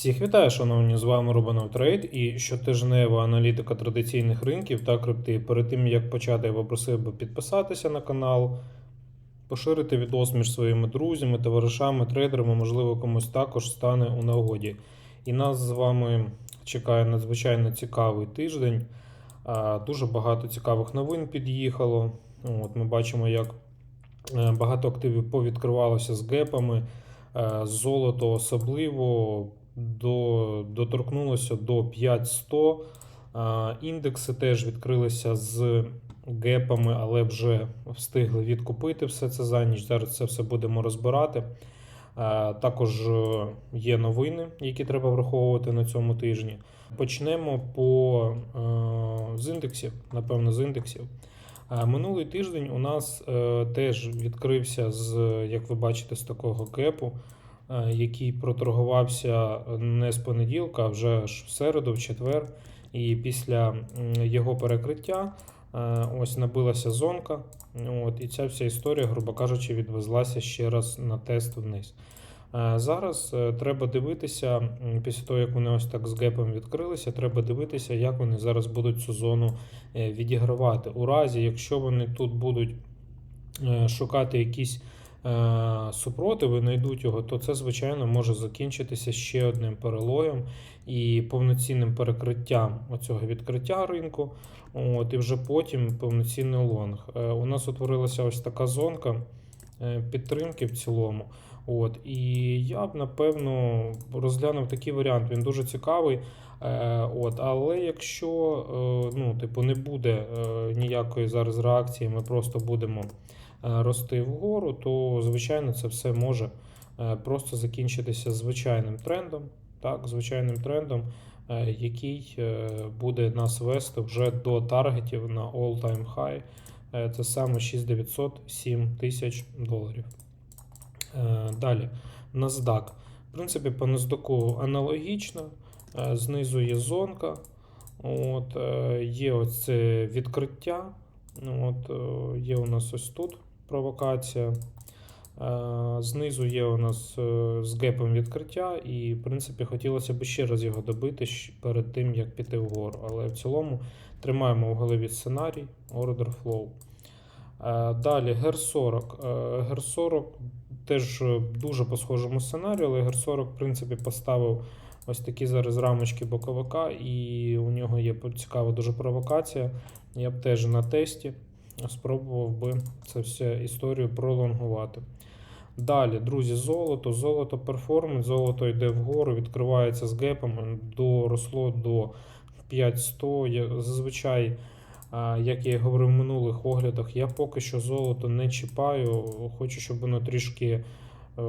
Всіх вітаю, шановні, з вами Рубанов Трейд і щотижнева аналітика традиційних ринків та крипти. Перед тим як почати, я попросив би підписатися на канал, поширити відос між своїми друзями, товаришами, трейдерами, можливо, комусь також стане у нагоді. І нас з вами чекає надзвичайно цікавий тиждень. Дуже багато цікавих новин під'їхало. От Ми бачимо, як е, багато активів повідкривалося з гепами. Е, Золото особливо до, доторкнулося до 5100. Е, Індекси теж відкрилися з гепами, але вже встигли відкупити все це за ніч. Зараз це все будемо розбирати. Також е, є новини, які треба враховувати на цьому тижні. Почнемо по, е, з індексів, напевно, з індексів. Минулий тиждень у нас е, теж відкрився з, як ви бачите, з такого гепу, який проторгувався не з понеділка, а вже ж в середу, в четвер. І після його перекриття е, ось набилася зонка. От, і ця вся історія, грубо кажучи, відвезлася ще раз на тест вниз. Е, Зараз е, треба дивитися, після того, як вони ось так з гепом відкрилися, треба дивитися, як вони зараз будуть цю зону е, відігравати. У разі, якщо вони тут будуть е, шукати якісь е, супротиви, знайдуть його, то це, звичайно, може закінчитися ще одним перелоєм і повноцінним перекриттям оцього відкриття ринку. От, і вже потім повноцінний лонг. Е, У нас утворилася ось така зонка е, підтримки в цілому. От, і я б напевно розглянув такий варіант. Він дуже цікавий. Е, от, але якщо е, ну, типу, не буде е, ніякої зараз реакції, ми просто будемо рости вгору, то звичайно це все може е, просто закінчитися звичайним трендом, так, звичайним трендом, е, який е, буде нас вести вже до таргетів на all-time high. Е, Це саме 6900 тисяч доларів. Е, Далі, NASDAQ. В принципі, по NASDAQ аналогічно. Е, Знизу є зонка. От, е, є ось це відкриття. От, е, є у нас ось тут провокація. Е, Знизу є у нас е, з гепом відкриття, і, в принципі, хотілося б ще раз його добити перед тим, як піти вгору. Але в цілому тримаємо в голові сценарій Order Flow. Е, Далі GER40. Е, GER40 теж е, дуже по схожому сценарію, але GER40, в принципі, поставив ось такі зараз рамочки боковика, і у нього є цікава дуже провокація. Я б теж на тесті спробував би це все історію пролонгувати. Далі, друзі, золото, золото перформанс, золото йде вгору, відкривається з гепом, доросло до 5100. Я- Зазвичай, як я і говорив в минулих оглядах, я поки що золото не чіпаю. Хочу, щоб воно трішки е,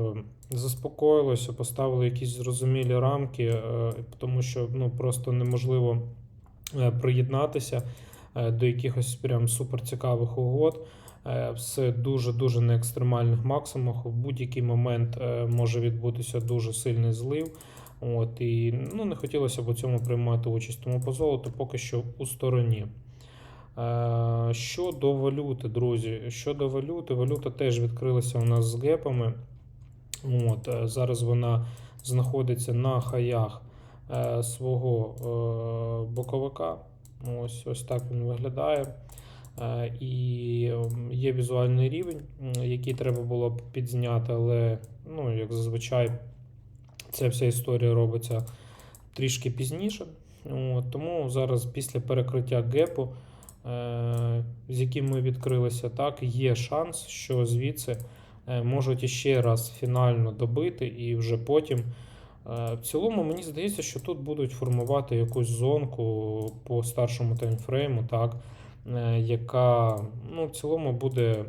заспокоїлося, поставили якісь зрозумілі рамки, е, тому що ну, просто неможливо е, приєднатися до якихось прям суперцікавих угод. Е, Все дуже-дуже на екстремальних максимумах. В будь-який момент е, може відбутися дуже сильний злив. От, і ну, не хотілося б у цьому приймати участь. Тому по золоту поки що у стороні. Е, Щодо валюти, друзі, щодо валюти, валюта теж відкрилася у нас з гепами. От, е, зараз вона знаходиться на хаях е, свого е, боковика. Ось, ось так він виглядає. Е, І є візуальний рівень, який треба було б підзняти, але, ну, як зазвичай, ця вся історія робиться трішки пізніше. Тому зараз після перекриття гепу, е, з яким ми відкрилися, так, є шанс, що звідси е, можуть іще раз фінально добити, і вже потім. Е, В цілому, мені здається, що тут будуть формувати якусь зонку по старшому таймфрейму, так, е, яка ну, в цілому буде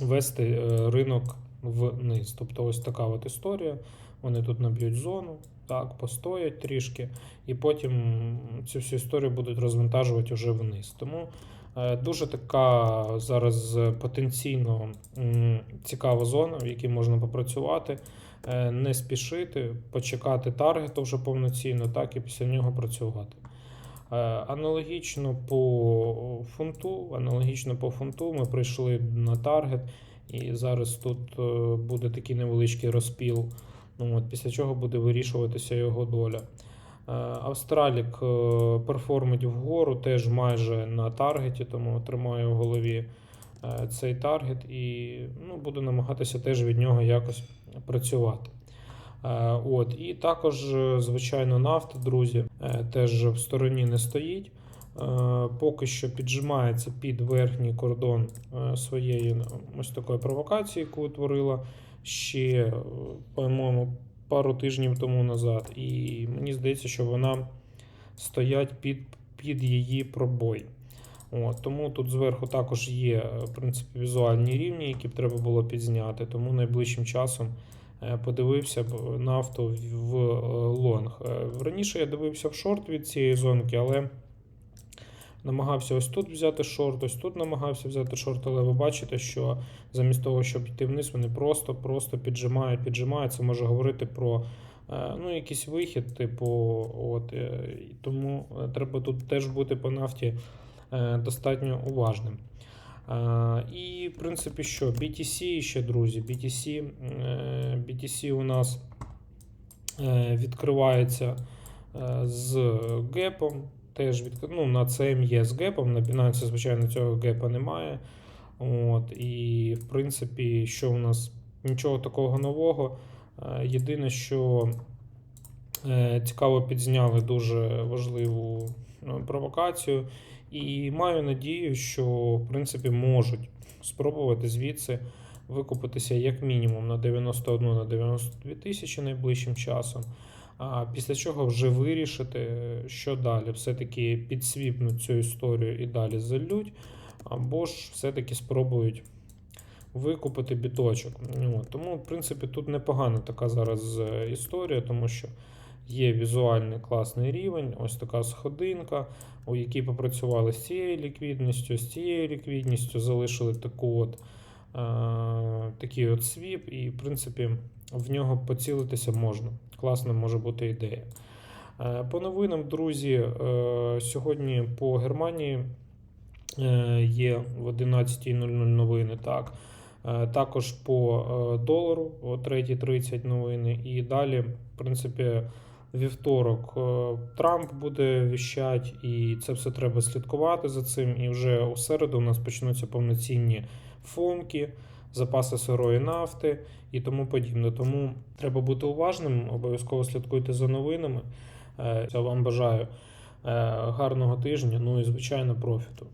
вести е, ринок вниз. Тобто ось така от історія. Вони тут наб'ють зону, так, постоять трішки, і потім цю всю історію будуть розвантажувати вже вниз. Тому дуже така зараз потенційно цікава зона, в якій можна попрацювати, е, не спішити, почекати таргету вже повноцінно, так, і після нього працювати. Е, Аналогічно по фунту, аналогічно по фунту ми прийшли на таргет, і зараз тут е, буде такий невеличкий розпіл Ну, от, після чого буде вирішуватися його доля. Австралік перформить вгору теж майже на таргеті, тому тримаю в голові цей таргет і ну, буду намагатися теж від нього якось працювати. Е, От, і також, е, звичайно, нафта, друзі, е, теж в стороні не стоїть. Е, Поки що піджимається під верхній кордон е, своєї ось такої провокації, яку утворила ще, е, по-моєму, пару тижнів тому назад. І мені здається, що вона стоять під, під її пробой. От, тому тут зверху також є е, в принципі, візуальні рівні, які б треба було підзняти. Тому найближчим часом е, подивився б нафту в- е, лонг. Е, Раніше я дивився в шорт від цієї зонки, але намагався ось тут взяти шорт, ось тут намагався взяти шорт, але ви бачите, що замість того, щоб йти вниз, вони просто, просто піджимають, піджимають. Це може говорити про е, ну, якийсь вихід, типу, от, е, тому е, треба тут теж бути по нафті е, достатньо уважним. Е, І, в принципі, що BTC ще, друзі, BTC, е, BTC у нас е, відкривається е, з гепом. Теж від, ну, на CME з гепом, на Binance, звичайно, цього гепа немає. От, і, в принципі, що у нас нічого такого нового. Е, Єдине, що е, цікаво підзняли дуже важливу провокацію. І маю надію, що в принципі можуть спробувати звідси викупитися як мінімум на 91 на 92 тисячі найближчим часом. А після чого вже вирішити, що далі. Все-таки підсвіпнуть цю історію і далі залють, або ж все-таки спробують викупити біточок. Тому, в принципі, тут непогана така зараз е, історія, тому що є візуальний класний рівень, ось така сходинка, у якій попрацювали з цією ліквідністю, з цією ліквідністю, залишили таку от, е, такий от свіп, і, в принципі, в нього поцілитися можна. Класна може бути ідея. Е, По новинам, друзі, е, сьогодні по Германії е, є в 11.00 новини. Так. Е, Також по е, долару о 3.30 новини. І далі, в принципі, вівторок е, Трамп буде віщать, і це все треба слідкувати за цим. І вже у середу у нас почнуться повноцінні фомки, запаси сирої нафти і тому подібне. Тому треба бути уважним, обов'язково слідкуйте за новинами. Е, Я вам бажаю е, гарного тижня, ну і звичайно профіту.